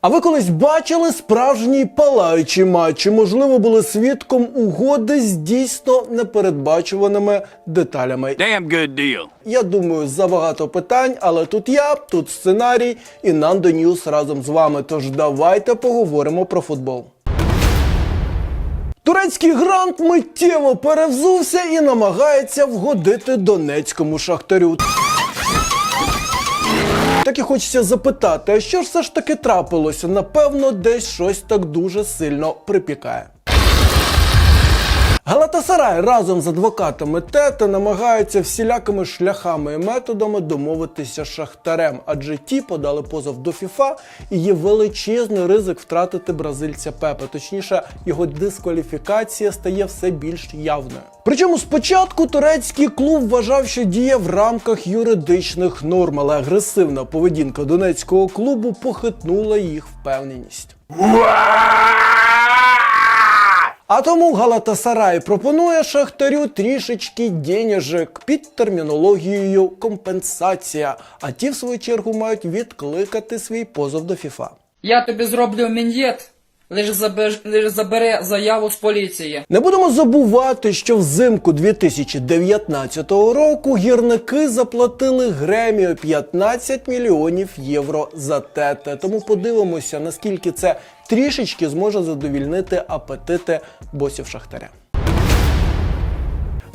А ви колись бачили справжній палаючий матч? Чи, можливо, були свідком угоди з дійсно непередбачуваними деталями? Damn good deal. Я думаю, забагато питань, але тут я, тут сценарій і Нандо Ньюс разом з вами. Тож давайте поговоримо про футбол. Турецький грант миттєво перевзувся і намагається вгодити донецькому шахтарю. Так і хочеться запитати, а що ж все ж таки трапилося? Напевно, десь щось так дуже сильно припікає. Галатасарай разом з адвокатами Тета намагаються всілякими шляхами і методами домовитися з шахтарем, адже ті подали позов до ФІФА і є величезний ризик втратити бразильця Пепе. Точніше, його дискваліфікація стає все більш явною. Причому спочатку турецький клуб вважав, що діє в рамках юридичних норм, але агресивна поведінка донецького клубу похитнула їх впевненість. А тому Галатасарай пропонує Шахтарю трішечки денежек під термінологією компенсація. А ті, в свою чергу, мають відкликати свій позов до ФІФА. Я тобі зроблю мін'єт, лиш, забеж... лиш забере заяву з поліції. Не будемо забувати, що взимку 2019 року гірники заплатили Гремію 15 мільйонів євро за тете. Тому подивимося, наскільки це трішечки зможе задовільнити апетити босів Шахтаря.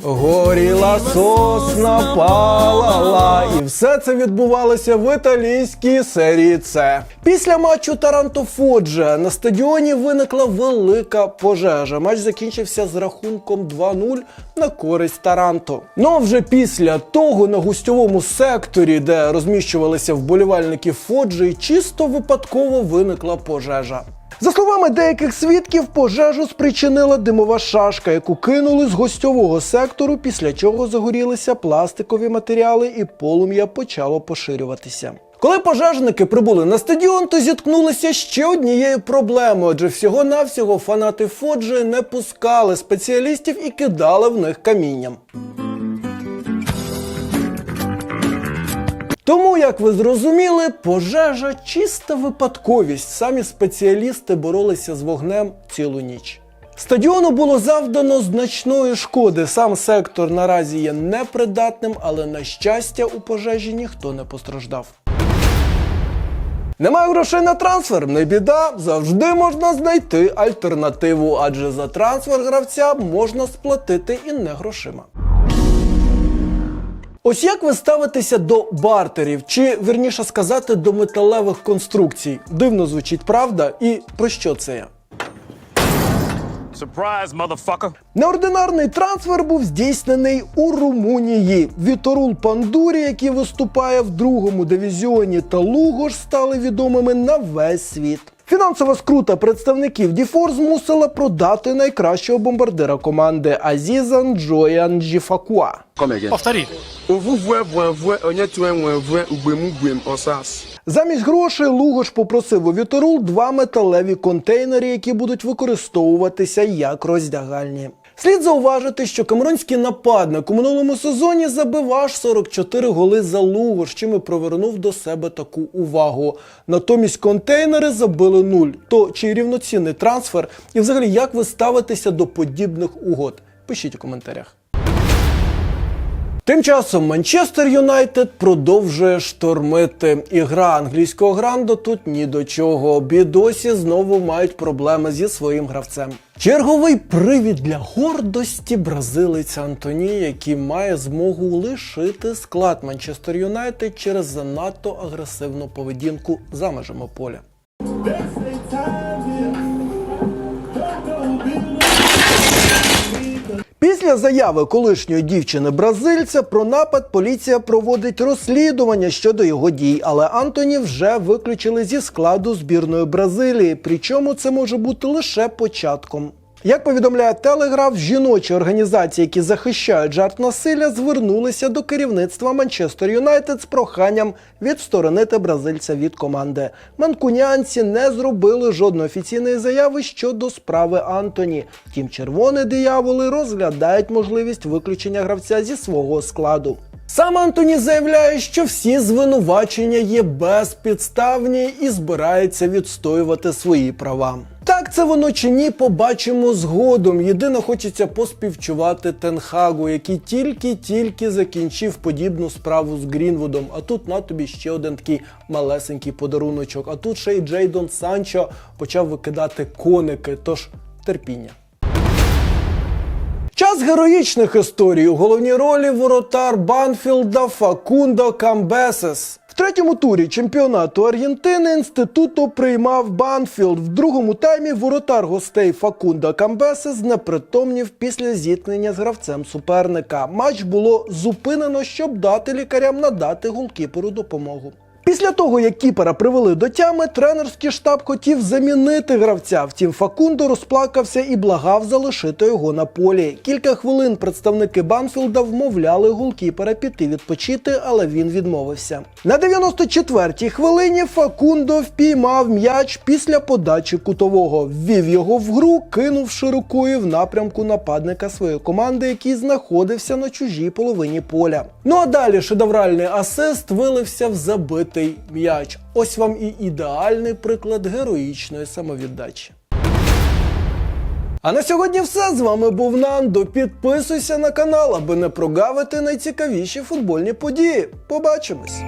Горіла сосна палала, і все це відбувалося в італійській серії С. Після матчу Таранто Фоджа на стадіоні виникла велика пожежа. Матч закінчився з рахунком 2-0 на користь Таранто. Ну а вже після того на гостьовому секторі, де розміщувалися вболівальники Фоджі, чисто випадково виникла пожежа. За словами деяких свідків, пожежу спричинила димова шашка, яку кинули з гостьового сектору, після чого загорілися пластикові матеріали і полум'я почало поширюватися. Коли пожежники прибули на стадіон, то зіткнулися ще однією проблемою, адже всього-навсього фанати Фоджі не пускали спеціалістів і кидали в них камінням. Тому, як ви зрозуміли, пожежа чиста випадковість. Самі спеціалісти боролися з вогнем цілу ніч. Стадіону було завдано значної шкоди. Сам сектор наразі є непридатним, але на щастя у пожежі ніхто не постраждав. Немає грошей на трансфер, не біда, завжди можна знайти альтернативу, адже за трансфер гравця можна сплатити і не грошима. Ось як ви ставитеся до бартерів, чи вірніше сказати, до металевих конструкцій? Дивно звучить правда, і про що це я? Surprise, motherfucker. Неординарний трансфер був здійснений у Румунії. Віторул Пандурі, який виступає в другому дивізіоні, та Лугош стали відомими на весь світ. Фінансова скрута представників Діфор змусила продати найкращого бомбардира команди Азізан Джоян Джіфакуа. Замість грошей Лугош попросив у Віторул два металеві контейнери, які будуть використовуватися як роздягальні. Слід зауважити, що камеронський нападник у минулому сезоні забив аж 44 голи за Лугош, чим і привернув до себе таку увагу. Натомість контейнери забили нуль. То чи рівноцінний трансфер? І взагалі як ви ставитеся до подібних угод? Пишіть у коментарях. Тим часом Манчестер Юнайтед продовжує штормити. Ігра англійського гранду тут ні до чого. Бідосі знову мають проблеми зі своїм гравцем. Черговий привід для гордості бразилиця Антоні, який має змогу лишити склад Манчестер Юнайтед через занадто агресивну поведінку за межами поля. Після заяви колишньої дівчини бразильця про напад поліція проводить розслідування щодо його дій, але Антоні вже виключили зі складу збірної Бразилії. Причому це може бути лише початком. Як повідомляє Телеграф, жіночі організації, які захищають жарт насилля, звернулися до керівництва Манчестер Юнайтед з проханням відсторонити бразильця від команди. Манкунянці не зробили жодної офіційної заяви щодо справи Антоні. Втім, червоні дияволи розглядають можливість виключення гравця зі свого складу. Сам Антоні заявляє, що всі звинувачення є безпідставні і збирається відстоювати свої права. Так це воно чи ні, побачимо згодом. Єдине хочеться поспівчувати Тенхагу, який тільки-тільки закінчив подібну справу з Грінвудом. А тут на тобі ще один такий малесенький подаруночок. А тут ще й Джейдон Санчо почав викидати коники. Тож терпіння. Час героїчних історій. У головній ролі воротар Банфілда Факундо Камбесес. Третьому турі чемпіонату Аргентини інституту приймав Банфілд. В другому таймі воротар гостей Факунда Камбесес знепритомнів після зіткнення з гравцем суперника. Матч було зупинено, щоб дати лікарям надати голкіперу допомогу. Після того, як кіпера привели до тями, тренерський штаб хотів замінити гравця. Втім, Факундо розплакався і благав залишити його на полі. Кілька хвилин представники Банфілда вмовляли голкіпера піти відпочити, але він відмовився. На 94-й хвилині Факундо впіймав м'яч після подачі кутового, ввів його в гру, кинувши рукою в напрямку нападника своєї команди, який знаходився на чужій половині поля. Ну а далі шедевральний асист вилився в забитий м'яч. Ось вам і ідеальний приклад героїчної самовіддачі. А на сьогодні все. З вами був Нандо. Підписуйся на канал, аби не прогавити найцікавіші футбольні події. Побачимось!